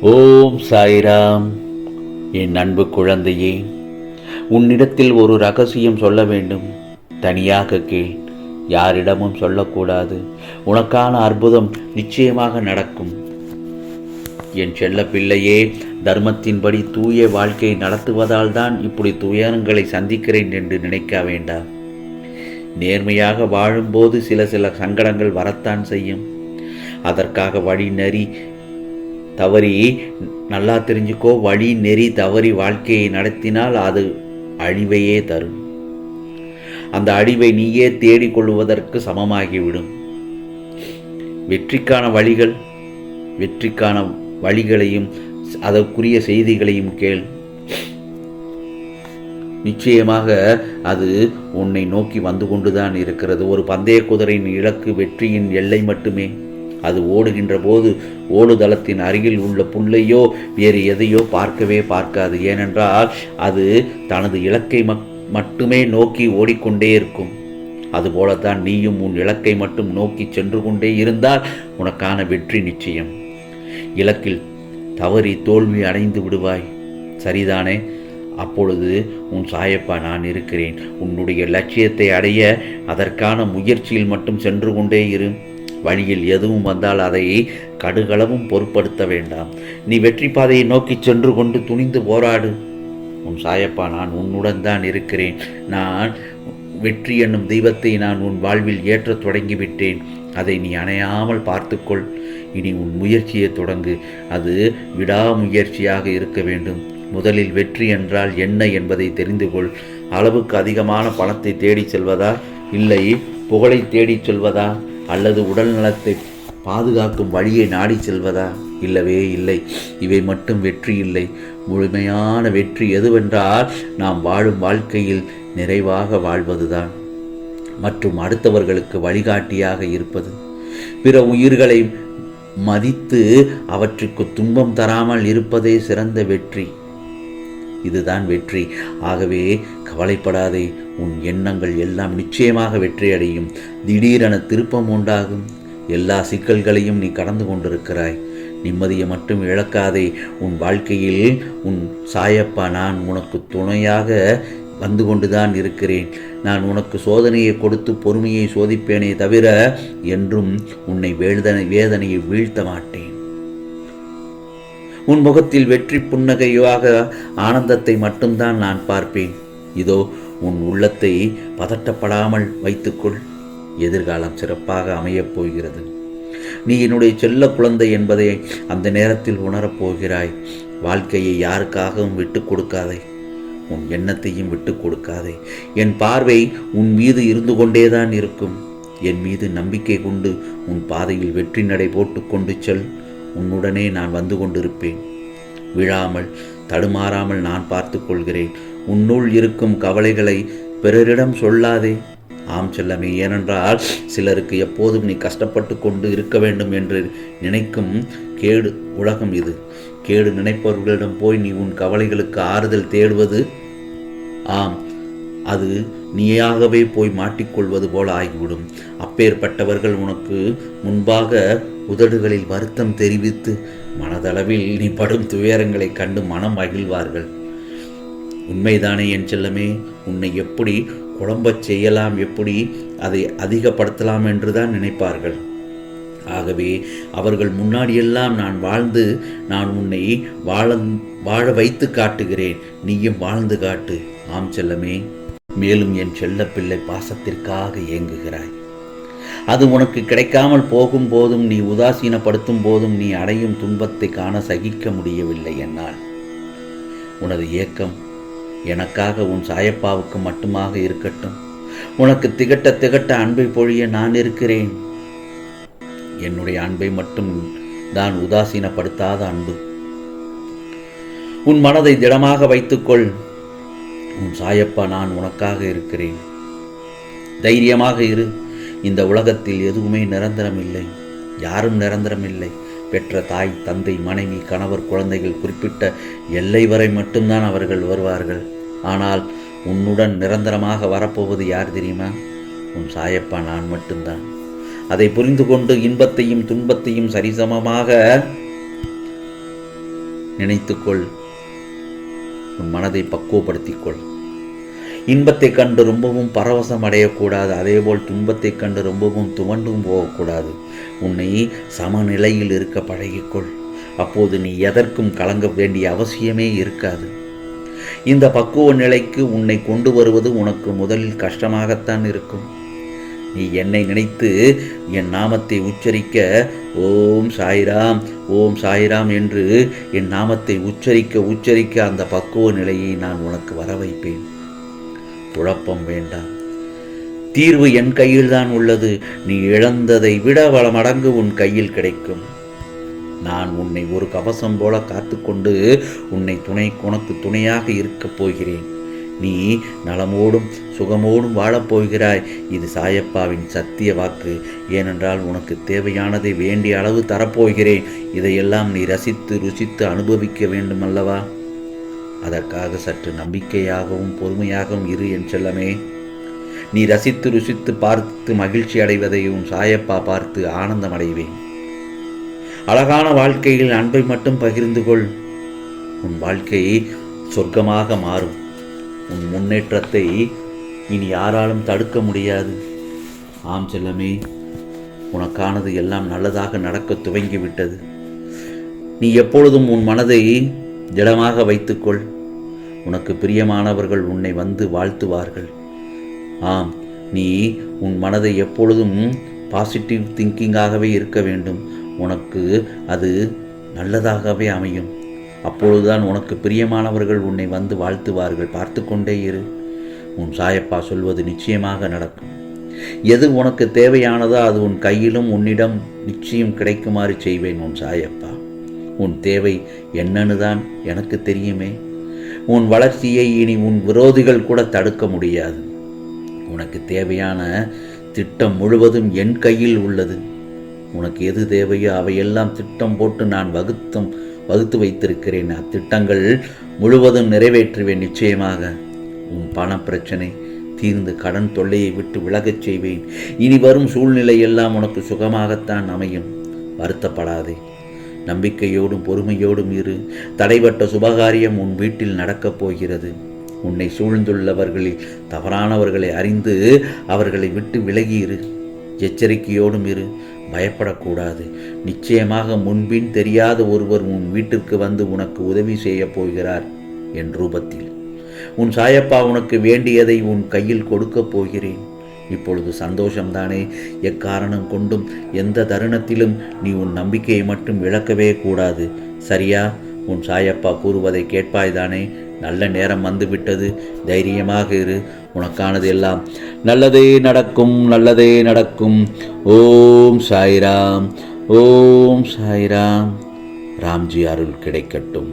ஓம் சாய்ராம். என் அன்பு குழந்தையே உன்னிடத்தில் ஒரு ரகசியம் சொல்ல வேண்டும். தனியாக கேள் யாரிடமும் சொல்லக்கூடாது. உனக்கான அற்புதம் நிச்சயமாக நடக்கும். என் செல்ல பிள்ளையே தர்மத்தின்படி தூய வாழ்க்கை நடத்துவதால் தான் இப்படி துயரங்களை சந்திக்கிறேன் என்று நினைக்க வேண்டாம். நேர்மையாக வாழும்போது சில சில சங்கடங்கள் வரத்தான் செய்யும். அதற்காக வழி நெறி தவறி நல்லா தெரிஞ்சுக்கோ வழி நெறி தவறி வாழ்க்கையை நடத்தினால் அது அழிவையே தரும். அந்த அழிவை நீயே தேடிக்கொள்வதற்கு சமமாகிவிடும். வெற்றிக்கான வழிகள் வெற்றிக்கான வழிகளையும் அதற்குரிய செய்திகளையும் கேள். நிச்சயமாக அது உன்னை நோக்கி வந்து கொண்டுதான் இருக்கிறது. ஒரு பந்தய குதிரையின் இலக்கு வெற்றியின் எல்லை மட்டுமே. அது ஓடுகின்ற போது ஓடுதளத்தின் அருகில் உள்ள புல்லையோ வேறு எதையோ பார்க்கவே பார்க்காது. ஏனென்றால் அது தனது இலக்கை மட்டுமே நோக்கி ஓடிக்கொண்டே இருக்கும். அதுபோலத்தான் நீயும் உன் இலக்கை மட்டும் நோக்கி சென்று கொண்டே இருந்தால் உனக்கான வெற்றி நிச்சயம். இலக்கில் தவறி தோல்வி அடைந்து விடுவாய். சரிதானே? அப்பொழுது உன் சாயப்பா நான் இருக்கிறேன். உன்னுடைய லட்சியத்தை அடைய அதற்கான முயற்சியில் மட்டும் சென்று கொண்டே இரு. வழியில் எதுவும் வந்தால் அதை கடுகளவும் பொருட்படுத்த வேண்டாம். நீ வெற்றி பாதையை நோக்கி சென்று கொண்டு துணிந்து போராடு. உன் சாயப்பா நான் உன்னுடன் தான் இருக்கிறேன். நான் வெற்றி என்னும் தெய்வத்தை நான் உன் வாழ்வில் ஏற்றத் தொடங்கிவிட்டேன். அதை நீ அணையாமல் பார்த்துக்கொள். இனி உன் முயற்சியை தொடங்கு. அது விடாமுயற்சியாக இருக்க வேண்டும். முதலில் வெற்றி என்றால் என்ன என்பதை தெரிந்து கொள். அளவுக்கு அதிகமான பணத்தை தேடிச் செல்வதா? இல்லை புகழை தேடிச் செல்வதா? அல்லது உடல் நலத்தை பாதுகாக்கும் வழியை நாடி செல்வதா? இல்லவே இல்லை. இவை மட்டும் வெற்றி இல்லை. முழுமையான வெற்றி எதுவென்றால் நாம் வாழும் வாழ்க்கையில் நிறைவாக வாழ்வதுதான். மற்றும் அடுத்தவர்களுக்கு வழிகாட்டியாக இருப்பது. பிற உயிர்களை மதித்து அவற்றுக்கு துன்பம் தராமல் இருப்பதே சிறந்த வெற்றி. இதுதான் வெற்றி. ஆகவே கவலைப்படாதே. உன் எண்ணங்கள் எல்லாம் நிச்சயமாக வெற்றியடையும். திடீரென திருப்பம் உண்டாகும். எல்லா சிக்கல்களையும் நீ கடந்து கொண்டிருக்கிறாய். நிம்மதியை மட்டும் இழக்காதே. உன் வாழ்க்கையில் உன் சாயப்பா நான் உனக்கு துணையாக வந்து கொண்டுதான் இருக்கிறேன். நான் உனக்கு சோதனையை கொடுத்து பொறுமையை சோதிப்பேனே தவிர என்றும் உன்னை வேதனை வேதனையை வீழ்த்த மாட்டேன். உன் முகத்தில் வெற்றி புன்னகையாக ஆனந்தத்தை மட்டும்தான் நான் பார்ப்பேன். இதோ உன் உள்ளத்தை பதட்டப்படாமல் வைத்துக்கொள். எதிர்காலம் சிறப்பாக அமையப் போகிறது. நீ என்னுடைய செல்ல குழந்தை என்பதை அந்த நேரத்தில் உணரப் போகிறாய். வாழ்க்கையை யாருக்காகவும் விட்டு கொடுக்காதே. உன் எண்ணத்தையும் விட்டு கொடுக்காதே. என் பார்வை உன் மீது இருந்து கொண்டேதான் இருக்கும். என் மீது நம்பிக்கை கொண்டு உன் பாதையில் வெற்றி நடை போட்டு கொண்டு செல். உன்னுடனே நான் வந்து கொண்டிருப்பேன். விழாமல் தடுமாறாமல் நான் பார்த்து கொள்கிறேன். உன்னுள் இருக்கும் கவலைகளை பிறரிடம் சொல்லாதே. ஆம் செல்லமே ஏனென்றால் சிலருக்கு எப்போதும் நீ கஷ்டப்பட்டு கொண்டு இருக்க வேண்டும் என்று நினைக்கும் கேடு உலகம் இது. கேடு நினைப்பவர்களிடம் போய் நீ உன் கவலைகளுக்கு ஆறுதல் தேடுவது? ஆம் அது நீயாகவே போய் மாட்டிக்கொள்வது போல ஆகிவிடும். அப்பேற்பட்டவர்கள் உனக்கு முன்பாக உதடுகளில் வருத்தம் தெரிவித்து மனதளவில் நீ படும் துயரங்களை கண்டு மனம் மகிழ்வார்கள். உண்மைதானே என் செல்லமே? உன்னை எப்படி குழம்பச் செய்யலாம்? எப்படி அதை அதிகப்படுத்தலாம் என்று தான் நினைப்பார்கள். ஆகவே அவர்கள் முன்னாடியெல்லாம் நான் வாழ்ந்து நான் உன்னை வாழ வாழ வைத்து காட்டுகிறேன். நீயும் வாழ்ந்து காட்டு. ஆம் செல்லமே. மேலும் என் செல்ல பிள்ளை பாசத்திற்காக இயங்குகிறாய் அது உனக்கு கிடைக்காமல் போகும் போதும் நீ உதாசீனப்படுத்தும் போதும் நீ அடையும் துன்பத்தை காண சகிக்க முடியவில்லை என்னால். உனது ஏக்கம் எனக்காக உன் சாயப்பாவுக்கு மட்டுமாக இருக்கட்டும். உனக்கு திகட்ட திகட்ட அன்பை பொழிய நான் இருக்கிறேன். என்னுடைய அன்பை மட்டும் தான் உதாசீனப்படுத்தாத அன்பு. உன் மனதை திடமாக வைத்துக்கொள். உன் சாயப்பா நான் உனக்காக இருக்கிறேன். தைரியமாக இரு. இந்த உலகத்தில் எதுவுமே நிரந்தரம் இல்லை யாரும் நிரந்தரம் இல்லை பெற்ற தாய் தந்தை மனைவி கணவர் குழந்தைகள் குறிப்பிட்ட எல்லை வரை மட்டும்தான் அவர்கள் வருவார்கள். ஆனால் உன்னுடன் நிரந்தரமாக வரப்போவது யார் தெரியுமா? உன் சாயப்பா நான் மட்டும்தான். அதை புரிந்து கொண்டு இன்பத்தையும் துன்பத்தையும் சரிசமமாக நினைத்துக்கொள். உன் மனதை பக்குவப்படுத்திக்கொள். இன்பத்தை கண்டு ரொம்பவும் பரவசம் அடையக்கூடாது. அதேபோல் துன்பத்தை கண்டு ரொம்பவும் துவண்டும் போகக்கூடாது. உன்னை சமநிலையில் இருக்க பழகிக்கொள். அப்போது நீ எதற்கும் கலங்க வேண்டிய அவசியமே இருக்காது. இந்த பக்குவ நிலைக்கு உன்னை கொண்டு வருவது உனக்கு முதலில் கஷ்டமாகத்தான் இருக்கும். நீ என்னை நினைத்து என் நாமத்தை உச்சரிக்க ஓம் சாய்ராம் ஓம் சாய்ராம் என்று என் நாமத்தை உச்சரிக்க உச்சரிக்க அந்த பக்குவ நிலையை நான் உனக்கு வர வைப்பேன். குழப்பம் வேண்டாம். தீர்வு என் கையில்தான் உள்ளது. நீ இழந்ததை விட பல மடங்கு உன் கையில் கிடைக்கும். நான் உன்னை ஒரு கவசம் போல காத்துக்கொண்டு உன்னை துணை உனக்கு துணையாக இருக்கப் போகிறேன். நீ நலமோடும் சுகமோடும் வாழப்போகிறாய் இது சாயப்பாவின் சத்திய வாக்கு. ஏனென்றால் உனக்கு தேவையானதை வேண்டிய அளவு தரப்போகிறேன். இதையெல்லாம் நீ ரசித்து ருசித்து அனுபவிக்க வேண்டுமல்லவா? அதற்காக சற்று நம்பிக்கையாகவும் பொறுமையாகவும் இரு என் செல்லமே. நீ ரசித்து ருசித்து பார்த்து மகிழ்ச்சி அடைவதை உன் சாயப்பா பார்த்து ஆனந்தம் அடைவேன் அழகான வாழ்க்கையில் அன்பை மட்டும் பகிர்ந்து கொள். உன் வாழ்க்கை சொர்க்கமாக மாறும். உன் முன்னேற்றத்தை இனி யாராலும் தடுக்க முடியாது. ஆம் செல்லமே உனக்கானது எல்லாம் நல்லதாக நடக்க துவங்கிவிட்டது. நீ எப்பொழுதும் உன் மனதை திடமாக வைத்துக்கொள். உனக்கு பிரியமானவர்கள் உன்னை வந்து வாழ்த்துவார்கள். ஆம் நீ உன் மனதை எப்பொழுதும் பாசிட்டிவ் திங்கிங்காகவே இருக்க வேண்டும். உனக்கு அது நல்லதாகவே அமையும். அப்பொழுதுதான் உனக்கு பிரியமானவர்கள் உன்னை வந்து வாழ்த்துவார்கள். பார்த்து கொண்டே இரு. உன் சாயப்பா சொல்வது நிச்சயமாக நடக்கும். எது உனக்கு தேவையானதோ அது உன் கையிலும் உன்னிடம் நிச்சயம் கிடைக்குமாறு செய்வேன் உன் சாயப்பா. உன் தேவை என்னன்னு தான் எனக்கு தெரியுமே. உன் வளர்ச்சியை இனி உன் விரோதிகள் கூட தடுக்க முடியாது. உனக்கு தேவையான திட்டம் முழுவதும் என் கையில் உள்ளது. உனக்கு எது தேவையோ அவையெல்லாம் திட்டம் போட்டு நான் வகுத்தும் வகுத்து வைத்திருக்கிறேன். அத்திட்டங்கள் முழுவதும் நிறைவேற்றுவேன் நிச்சயமாக. உன் பண பிரச்சனை தீர்ந்து கடன் தொல்லையை விட்டு விலகச் செய்வேன். இனி வரும் சூழ்நிலை எல்லாம் உனக்கு சுகமாகத்தான் அமையும். வருத்தப்படாதே. நம்பிக்கையோடும் பொறுமையோடும் இரு. தடைபட்ட சுபகாரியம் உன் வீட்டில் நடக்கப் போகிறது. உன்னை சூழ்ந்துள்ளவர்களில் தவறானவர்களை அறிந்து அவர்களை விட்டு விலகி இரு. எச்சரிக்கையோடும் இரு. பயப்படக்கூடாது. நிச்சயமாக முன்பின் தெரியாத ஒருவர் உன் வீட்டிற்கு வந்து உனக்கு உதவி செய்யப் போகிறார் என் ரூபத்தில். உன் சாயப்பா உனக்கு வேண்டியதை உன் கையில் கொடுக்கப் போகிறேன். இப்பொழுது சந்தோஷம்தானே? எக்காரணம் கொண்டும் எந்த தருணத்திலும் நீ உன் நம்பிக்கையை மட்டும் இழக்கவே கூடாது. சரியா? உன் சாயப்பா கூறுவதை கேட்பாய்தானே? நல்ல நேரம் வந்துவிட்டது. தைரியமாக இரு. உனக்கானது எல்லாம் நல்லதே நடக்கும் நல்லதே நடக்கும். ஓம் சாய்ராம் ஓம் சாய்ராம். ராம்ஜி அருள் கிடைக்கட்டும்.